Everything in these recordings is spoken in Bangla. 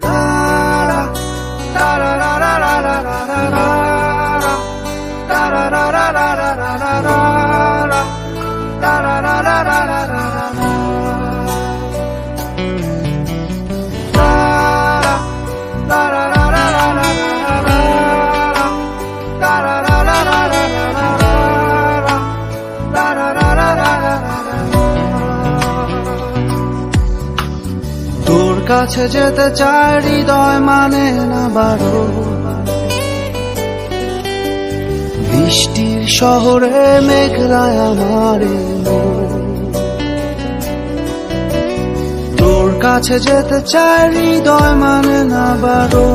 啦啦，哒啦啦啦啦啦啦啦，哒啦啦啦啦啦啦啦，哒啦啦啦啦啦啦啦啦，哒啦，哒啦啦啦啦啦啦啦啦，哒啦啦啦啦啦啦啦啦，哒啦啦啦啦啦。কাছে যেতে চাই, হৃদয় মানে না বারো। বৃষ্টির শহরে মেঘলায় আমার তোর কাছে যেতে চাই, হৃদয় মানে না বারো।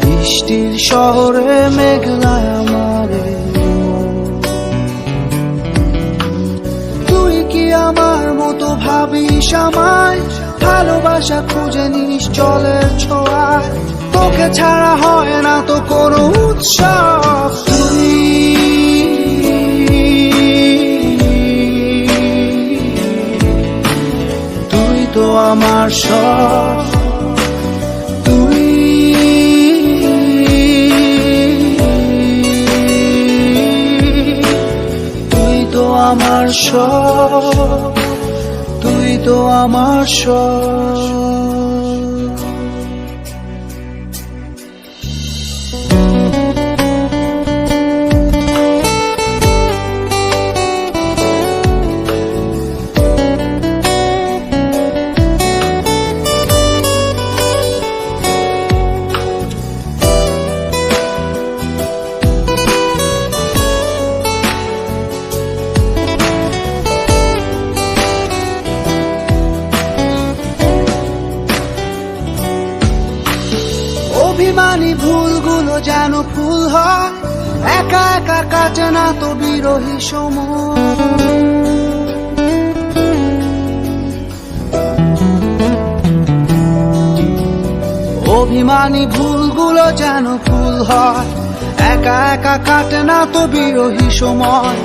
বৃষ্টির শহরে মেঘলায় আমার আমায় ভালোবাসা খুঁজে নিস জলের ছোঁয়ায় তোকে ছাড়া হয় না তো কোনো উৎসব। তুই তুই তো আমার সব। তুই তো আমার সব। তুই তো আমার সব। অভিমানী ভুলগুলো যেন ফুল হয়। একা একা কাটে না তো বিরোহী সময়। অভিমানী ভুলগুলো যেন ফুল হয়। একা একা কাটে না তো বিরোহী সময়।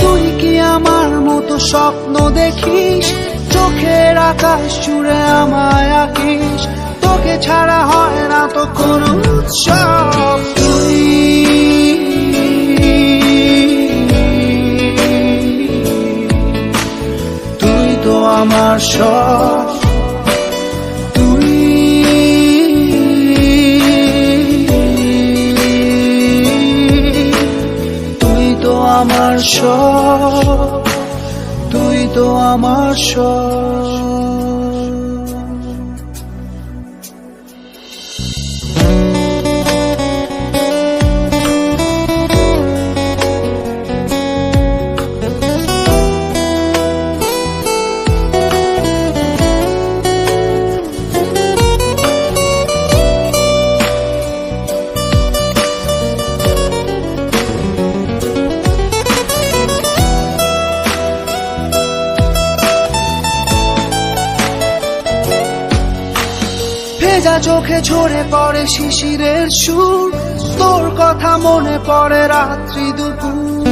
তুই কি আমার মতো স্বপ্ন দেখিস? চোখের আকাশ জুড়ে আমায় আঁকিস? উৎসব তুই তুই তো আমার সব তুই তুই তো আমার সব তুই তো আমার সব ভেজা চোখে ঝরে পড়ে শিশিরের সুর, তোর কথা মনে পড়ে রাত্রি দুপুর।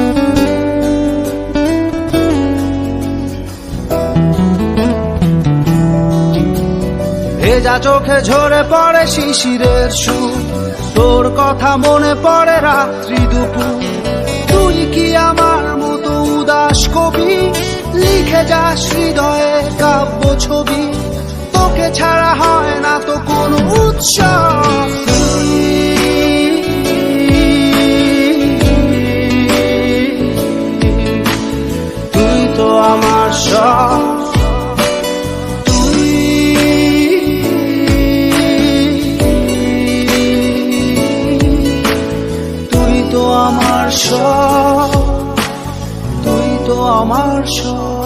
ভেজা চোখে ঝরে পড়ে শিশিরের সুর, তোর কথা মনে পড়ে রাত্রি দুপুর। তুই কি আমার মতো উদাস কবি? লিখে যাস হৃদয়ে কাব্য ছবি। ছাড়া হয় না তো কোনো উৎসব তুই তো আমার সব। তুই তো আমার সব। তুই তো আমার সব।